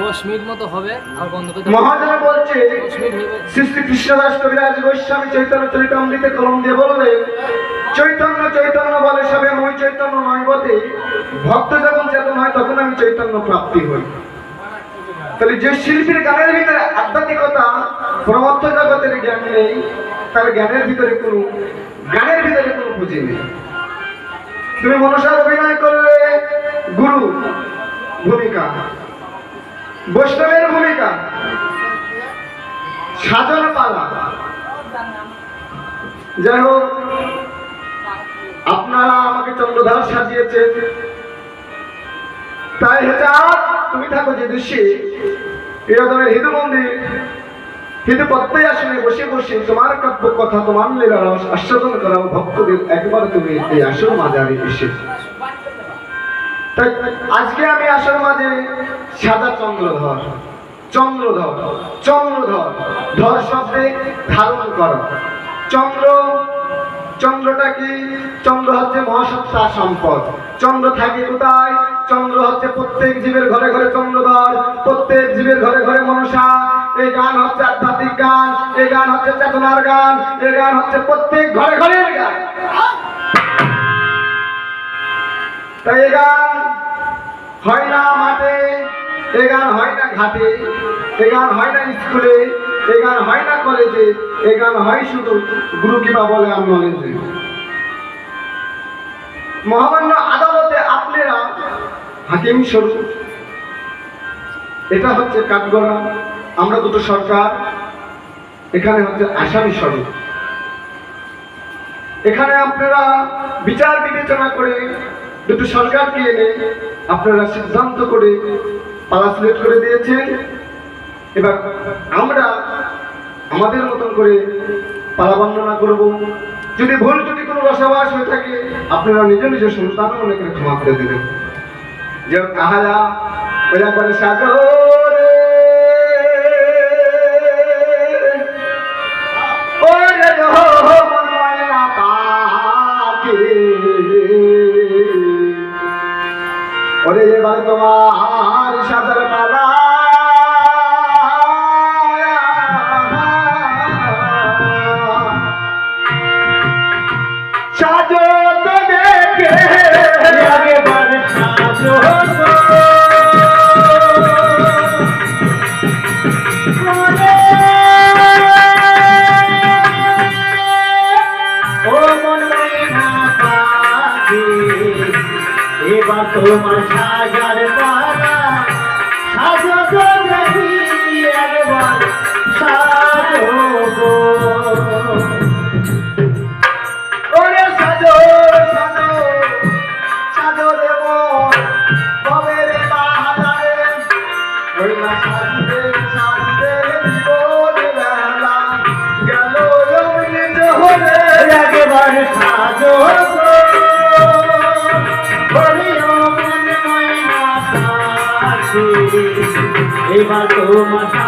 দশ মিনিট মতো হবে আর বন্ধ মহাজন বলছে শ্রী কৃষ্ণদাস কবিরাজ গোস্বামী চৈতন্য কলম দিয়ে বললেন চৈতন্য চৈতন্য বলে সবে মই চৈতন্য নয় বটে। ভক্ত যখন চেতন হয় তখন আমি চৈতন্য প্রাপ্তি হই। তাহলে যে শিল্পীর গানের ভিতরে আধ্যাত্মিকতা প্রমত্ত জগতের জ্ঞান নেই তার জ্ঞানের ভিতরে কোনো গানের ভিতরে কোনো পুঁজি নেই। তুমি মনসার অভিনয় করলে গুরু ভূমিকা। বৈষ্ণবের ভূমিকা। সাজন পালা যাই হোক, আপনারা আমাকে চন্দ্রধার সাজিয়েছেন। তাই হেজাব, তুমি থাকো যে দেশে এরকমের হিন্দু মন্দির। হিন্দু পদ্মে আসনে বসে বসে তোমার কাব্য কথা, তোমার লীলা রস আস্বাদন করাও ভক্তদের একবার তুমি এই আসর মাঝারে এসে। তাই আজকে আমি আসর মাঝে সাদা চন্দ্রধর চন্দ্রধর চন্দ্রধর, ধর শব্দে ধারণ কর। চন্দ্র, চন্দ্রটা কি? চন্দ্র হচ্ছে মহাসত্তা সম্পদ। চন্দ্র থাকে কোথায়? চন্দ্র হচ্ছে প্রত্যেক জীবের ঘরে ঘরে চন্দ্রধর, প্রত্যেক জীবের ঘরে ঘরে মনসা। এই গান হচ্ছে আধ্যাত্মিক গান এই গান হচ্ছে চেতনার গান এই গান হচ্ছে প্রত্যেক ঘরে ঘরের গান। তাই এই গান হয় না মাঠে, এ গান হয় না ঘাটে, এ গান হয় না স্কুলে, এ গান হয় না কলেজে, এ গান হয় শুধু গুরু কিবা বলে আর নলেজে মহামান্য আদালতে আপনারা হাকিম স্বরূপ, এটা হচ্ছে কাঠগড়া, আমরা দুটো সরকার, এখানে হচ্ছে আসামি স্বরূপ। এখানে আপনারা বিচার বিবেচনা করে দুটো সরকারকে এনে আপনারা সিদ্ধান্ত করে পালা সিলেক্ট করে দিয়েছেন? এবার আমরা আমাদের মতন করে পালা বর্ণনা করব। যদি ভুল যদি কোনো বসবাস হয়ে থাকে, আপনারা নিজ নিজ সন্তান অনেকের ক্ষমা করে দেবেন। যেমন ওরা করে সাগরে ওরে এবার তোমার তোমার সাজার পালা সাজো দেখি একবার সাজো। ওরে সাজো সাজো সাজো রে মন ভবের বাহারে ওই না সাজতে সাজতে গেল একবার সাজো এবার তোমার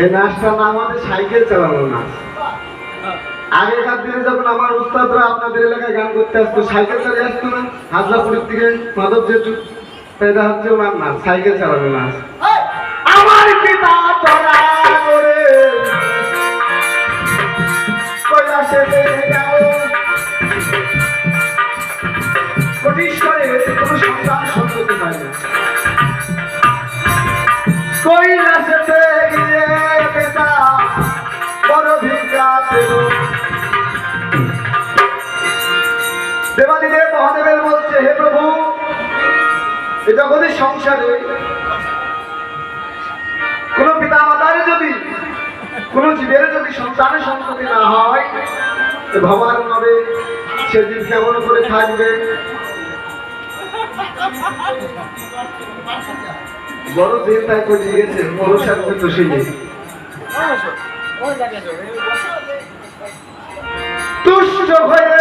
এই নাচটা না আমাদের সাইকেল চালানো নাচ। আগেকার দিনে যখন আমার উস্তাদরা আপনাদের এলাকায় গান করতে আসতো সাইকেল চালিয়ে আসতো না হাজরাপুরের থেকে মাধব জেঠু এটা হচ্ছে ওনার নাচ সাইকেল চালানো নাচ। আমার পিতা তোরা করে। কৈলাসে কোটিশ্বরে কোনো সন্তান সন্ততি পায় না। কৈলাসেতে দেবাদিদেব মহাদেবের বলছে হে প্রভু এ জগতের সংসারে কোন পিতা মাতার যদি কোন জীবের যদি সন্তানের সন্ততি না হয় ভগবান নবে সে জীব কেমন করে থাকবে? বড় চিন্তায় করে গেছে মনুষ্যের তো সেই তুষ্ট হয়ে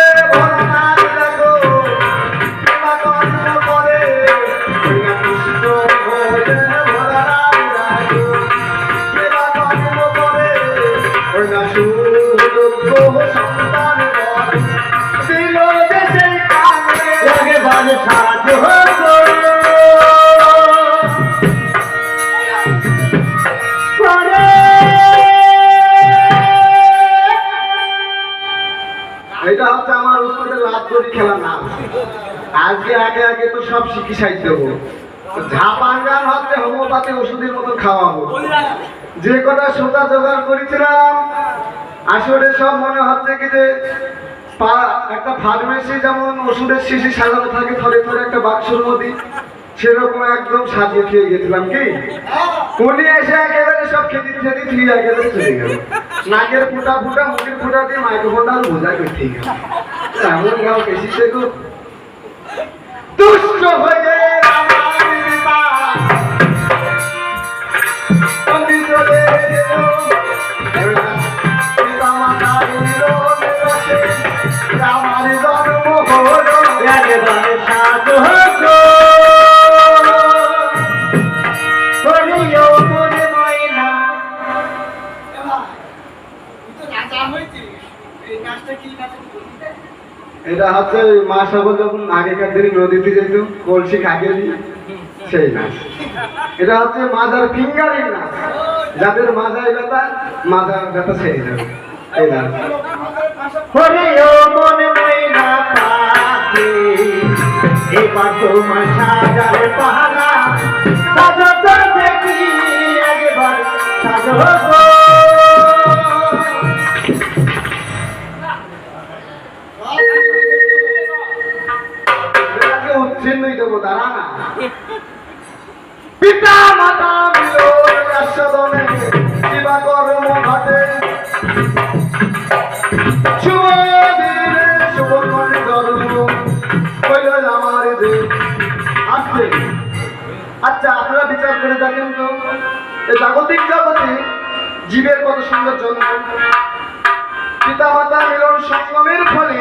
হচ্ছে আমার উস্তাদের লাভ করে খেলা না আজকে আগে আগে তো সব শিখি সাইড দেবো ঝাপান গান হচ্ছে হোমিওপ্যাথি ওষুধের মতো খাওয়াবো। যে কটা সোজা জোগাড় করেছিলাম, আসলে সব মনে হচ্ছে কি যে একটা ফার্মেসি যেমন ওষুধের শিশি সাজানো থাকে, থরে থরে একটা বাক্সর মধ্যে। সেরকম একদম সাজিয়ে খেয়ে গেছিলাম কি? উনি এসে একেবারে সব খেতে খেতে ফিরে একেবারে চলে গেল। নাকের ফুটা ফুটা, মুখের ফুটা দিয়ে মাইক্রোফোনটা আর বোঝা করতে গেল এমন গাও বেশি গো দুষ্ট হয়ে আমার জন্ম হলো সাধু এটা হচ্ছে ওই মা সব যখন আগেকার দিন নদীতে যেত কলসি খাগে সেই নাচ এটা হচ্ছে মাজার ফিঙ্গারিং নাচ যাদের মাজায় ব্যথা মাজার ব্যথা সেই যাবে এই নাচ উচ্ছিন্নই দেবো দাঁড়া না। পিতা, মাতা আচ্ছা আপনারা বিচার করে জাগতিক জগতে জীবের কত সুন্দর জন্ম পিতা, মাতা, মিলন, সঙ্গমের ফলে